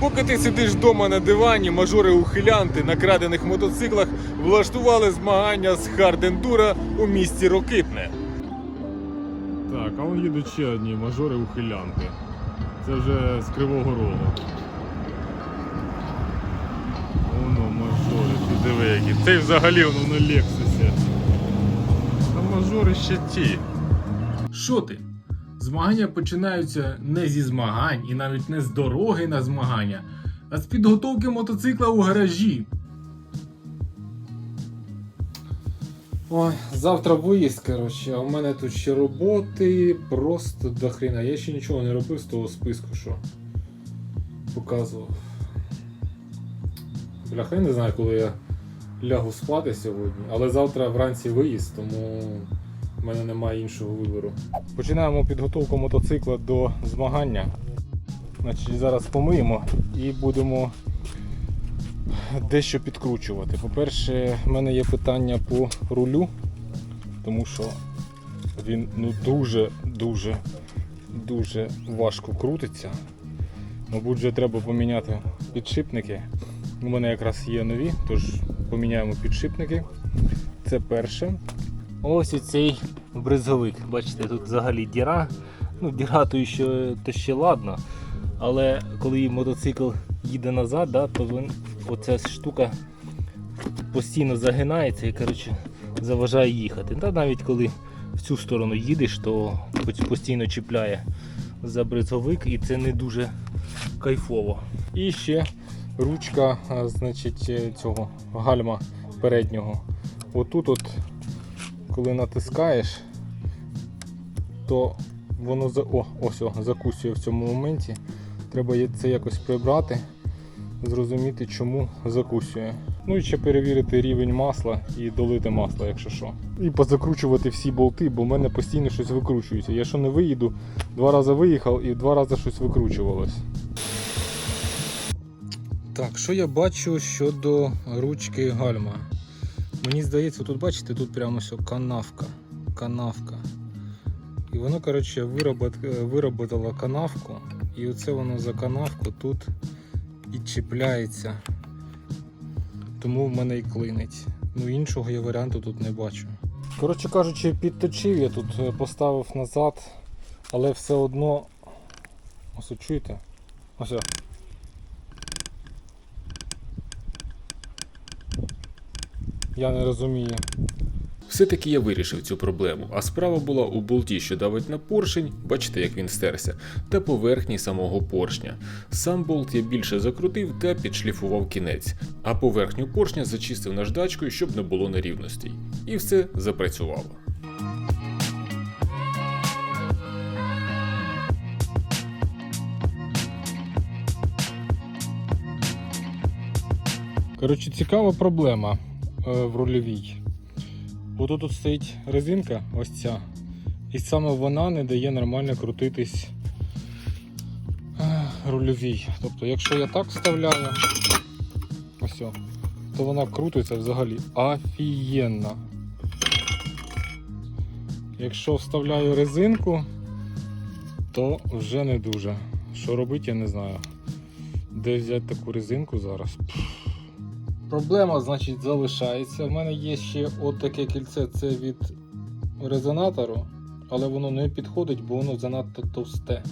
Поки ти сидиш вдома на дивані, мажори-ухилянти на крадених мотоциклах влаштували змагання з хардендура у місті Рокитне. Так, а вон їдуть ще одні мажори-ухилянти. Це вже з Кривого Рогу. Воно мажори, ти диви які. Цей взагалі воно на Лексусі. Та мажори ще ті. Що ти? Змагання починаються не зі змагань і навіть не з дороги на змагання, а з підготовки мотоцикла у гаражі. Ой, завтра виїзд, коротше, а у мене тут ще роботи просто до хрена. Я ще нічого не робив з того списку, що показував. Бляха, я не знаю, коли я лягу спати сьогодні, але завтра вранці виїзд, тому в мене немає іншого вибору. Починаємо підготовку мотоцикла до змагання. Значить, зараз помиємо і будемо дещо підкручувати. По-перше, в мене є питання по рулю, тому що він ну дуже, дуже, дуже важко крутиться. Мабуть, вже треба поміняти підшипники. У мене якраз є нові, тож поміняємо підшипники. Це перше. Ось і цей бризговик. Бачите, тут взагалі діра. Ну, діра то ще, то ще ладно. Але коли мотоцикл їде назад, да, то він, оця штука постійно загинається і коротше, заважає їхати. Та навіть коли в цю сторону їдеш, то постійно чіпляє за бризговик і це не дуже кайфово. І ще ручка значить, е, цього гальма переднього. Отут, от, коли натискаєш, то воно за... О, ось о, закусує в цьому моменті. Треба це якось прибрати, зрозуміти, чому закусує. Ну і ще перевірити рівень масла і долити масло, якщо що. І позакручувати всі болти, бо в мене постійно щось викручується. Я що не виїду, два рази виїхав і два рази щось викручувалось. Так, що я бачу щодо ручки гальма? Мені здається, тут бачите, тут прямо все канавка. Канавка. І воно, коротше, виробот, е, вироботало канавку, і оце воно за канавку тут і чіпляється. Тому в мене і клинить. Ну іншого я варіанту тут не бачу. Коротше кажучи, підточив я тут, е, поставив назад, але все одно. Ось чуєте? Ось. Я не розумію. Все-таки я вирішив цю проблему, а справа була у болті, що давить на поршень, бачите, як він стерся, та поверхні самого поршня. Сам болт я більше закрутив та підшліфував кінець, а поверхню поршня зачистив наждачкою, щоб не було нерівностей. І все запрацювало. Коротше, цікава проблема в рульовій. Отут тут стоїть резинка, ось ця. І саме вона не дає нормально крутитись е, рульовій. Тобто, якщо я так вставляю, ось, то вона крутиться взагалі офігенно. Якщо вставляю резинку, то вже не дуже. Що робити, я не знаю. Де взяти таку резинку зараз? Проблема, значить, залишається. У мене є ще от таке кільце, це від резонатору, але воно не підходить, бо воно занадто товсте.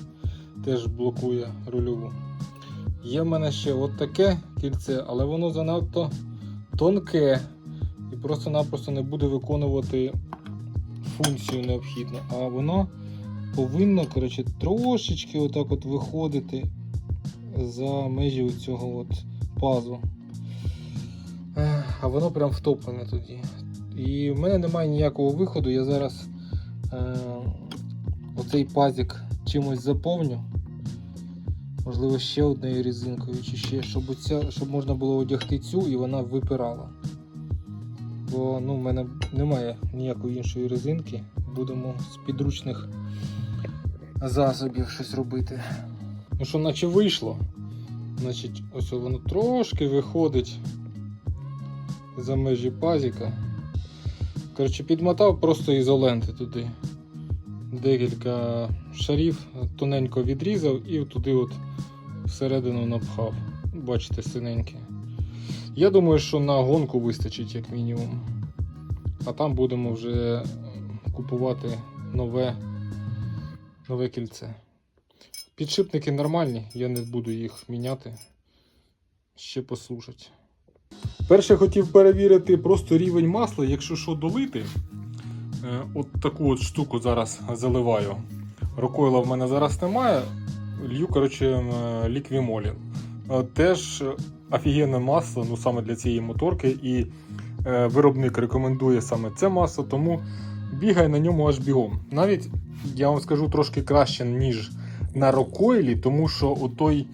Теж блокує рульову. Є в мене ще от кільце, але воно занадто тонке і просто-напросто не буде виконувати функцію необхідну. А воно повинно коротше, трошечки отак от виходити за межі цього пазу. А воно прям втоплене тоді. І в мене немає ніякого виходу. Я зараз е, оцей пазик чимось заповню. Можливо, ще однією резинкою, чи ще, щоб, оця, щоб можна було одягти цю і вона випирала. Бо ну, в мене немає ніякої іншої резинки. Будемо з підручних засобів щось робити. Ну що, наче вийшло. Значить, ось воно трошки виходить за межі пазіка. Коротше, підмотав просто ізоленти туди. Декілька шарів тоненько відрізав і туди от всередину напхав. Бачите, синеньке. Я думаю, що на гонку вистачить як мінімум. А там будемо вже е, купувати нове, нове кільце. Підшипники нормальні, я не буду їх міняти. Ще послужать. Перше хотів перевірити просто рівень масла, якщо що долити. Е, От таку от штуку зараз заливаю. Рокойла в мене зараз немає. Лью, коротше, е, ліквімолі. Е, Теж офігенне масло, ну саме для цієї моторки. І виробник рекомендує саме це масло, тому бігай на ньому аж бігом. Навіть я вам скажу трошки краще, ніж на рокойлі, тому що отой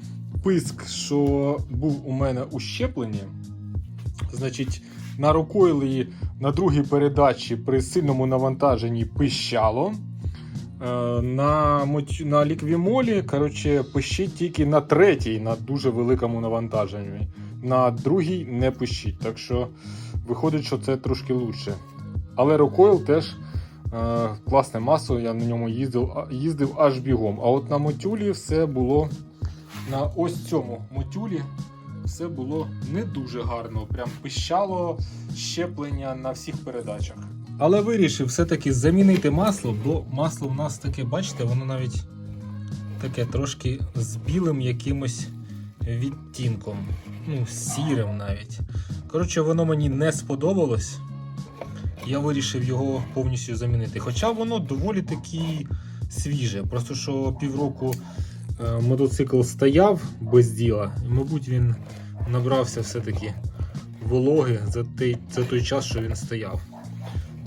писк, що був у мене у щепленні, значить, на рокойлі на другій передачі при сильному навантаженні пищало. Е, На, на ліквімолі коротше, пищить тільки на третій, на дуже великому навантаженні. На другій не пищить. Так що виходить, що це трошки лучше. Але Рокойл теж е, класне масло, я на ньому їздив, їздив аж бігом. А от на мотюлі все було на ось цьому мотюлі все було не дуже гарно. Прям пищало щеплення на всіх передачах. Але вирішив все-таки замінити масло, бо масло в нас таке, бачите, воно навіть таке трошки з білим якимось відтінком. Ну, сірим навіть. Коротше, воно мені не сподобалось. Я вирішив його повністю замінити. Хоча воно доволі таки свіже. Просто що півроку мотоцикл стояв без діла, і, мабуть, він набрався все-таки вологи за той, за той час, що він стояв.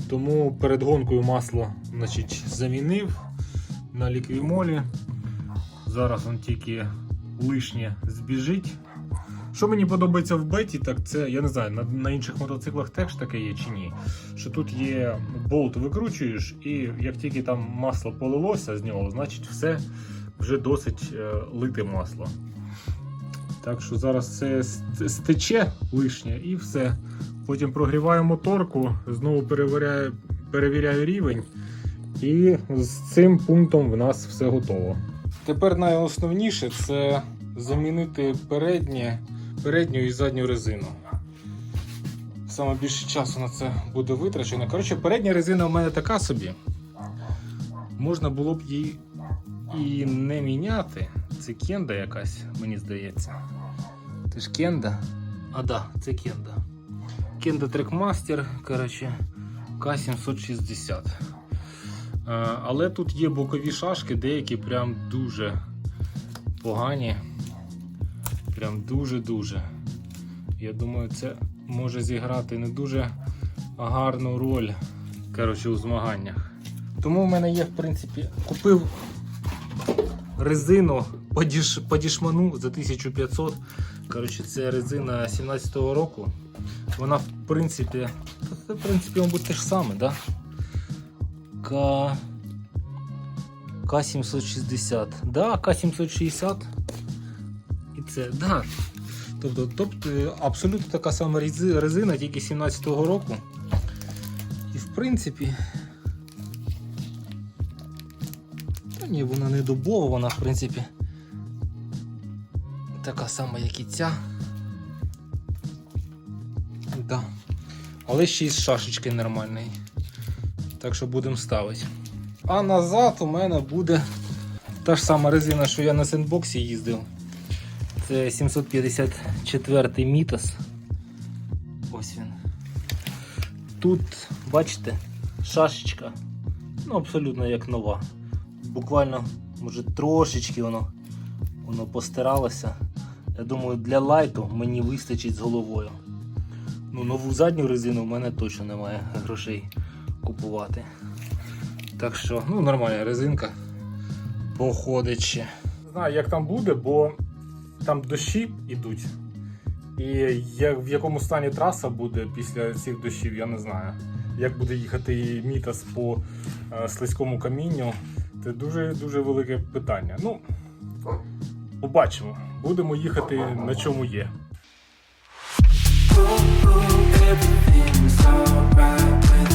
Тому перед гонкою масло значить, замінив на ліквімолі. Зараз він тільки лишнє збіжить. Що мені подобається в беті, так це я не знаю, на, на інших мотоциклах теж таке є чи ні. Що тут є болт викручуєш, і як тільки там масло полилося з нього, значить все вже досить е, лите масло. Так що зараз це стече лишнє і все. Потім прогріваю моторку, знову перевіряю, перевіряю рівень. І з цим пунктом в нас все готово. Тепер найосновніше це замінити переднє, передню і задню резину. Саме більше часу на це буде витрачено. Коротше, передня резина у мене така собі. Можна було б її і не міняти. Це кенда якась, мені здається. Це ж кенда? А, да, це кенда. Кенда Trackmaster, коротше, К760. Е, Але тут є бокові шашки, деякі прям дуже погані. Прям дуже-дуже. Я думаю, це може зіграти не дуже гарну роль коротше, у змаганнях. Тому в мене є, в принципі, купив резину по, діш, по дішману за 1500. Коротше, це резина 17-го року. Вона, в принципі, в принципі, мабуть, те ж саме, да? К... К760. Да, К760. І це, да. Тобто, тобто абсолютно така сама резина, тільки 17-го року. І в принципі. Ні, вона не дубова, вона в принципі така сама, як і ця. Да. Але ще й з шашечки нормальний. Так що будемо ставити. А назад у мене буде та ж сама резина, що я на сендбоксі їздив. Це 754 мітас. Ось він. Тут, бачите, шашечка. Ну, абсолютно як нова. Буквально, може, трошечки воно, воно постиралося. Я думаю, для лайту мені вистачить з головою. Ну, нову задню резину в мене точно немає грошей купувати. Так що, ну, нормальна резинка. Походить ще. Не знаю, як там буде, бо там дощі йдуть. І як, в якому стані траса буде після цих дощів, я не знаю. Як буде їхати мітас по е, слизькому камінню, це дуже дуже велике питання. Ну, побачимо. Будемо їхати на чому є. Everything's alright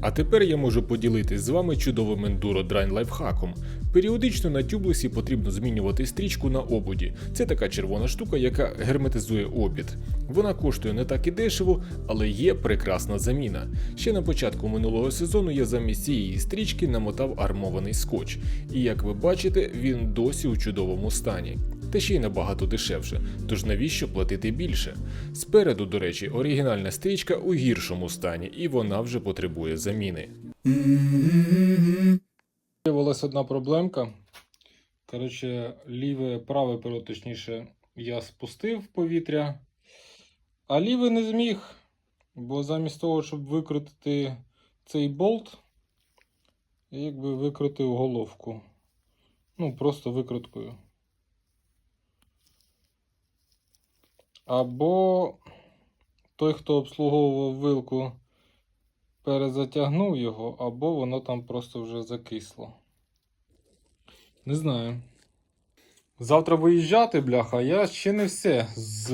А тепер я можу поділитись з вами чудовим ендуро драйн лайфхаком. Періодично на тюблесі потрібно змінювати стрічку на обуді. Це така червона штука, яка герметизує обід. Вона коштує не так і дешево, але є прекрасна заміна. Ще на початку минулого сезону я замість цієї стрічки намотав армований скотч, і як ви бачите, він досі у чудовому стані. Та ще й набагато дешевше, тож навіщо платити більше? Спереду, до речі, оригінальна стрічка у гіршому стані, і вона вже потребує заміни. Виявилась одна проблемка. Коротше, ліве, праве перо, точніше, я спустив повітря, а ліве не зміг. Бо замість того, щоб викрутити цей болт, я якби викрутив головку. Ну, просто викруткою. Або той, хто обслуговував вилку, перезатягнув його, або воно там просто вже закисло. Не знаю. Завтра виїжджати, бляха, я ще не все з...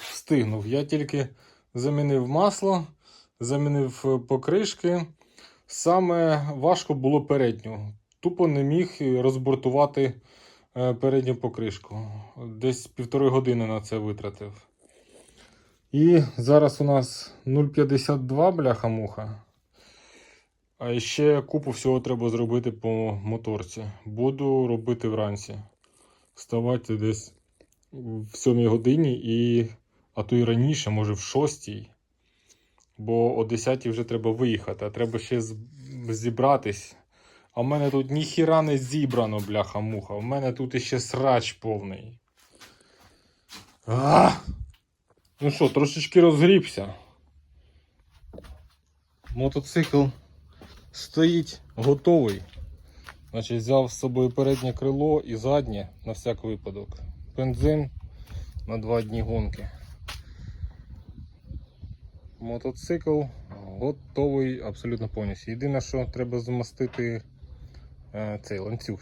встигнув. Я тільки замінив масло, замінив е, покришки. Саме важко було передню. Тупо не міг розбортувати е, передню покришку. Десь півтори години на це витратив. І зараз у нас 0,52 бляха-муха. А ще купу всього треба зробити по моторці. Буду робити вранці. Вставати десь в 7 годині і, а то й раніше, може в 6. Бо о 10 вже треба виїхати, а треба ще зібратись. А в мене тут ніхіра не зібрано, бляха-муха. У мене тут іще срач повний. А! Ну що, трошечки розгрібся. Мотоцикл стоїть готовий. Значить, взяв з собою переднє крило і заднє на всяк випадок. Бензин на два дні гонки. Мотоцикл готовий абсолютно повністю. Єдине, що треба замостити е, цей ланцюг.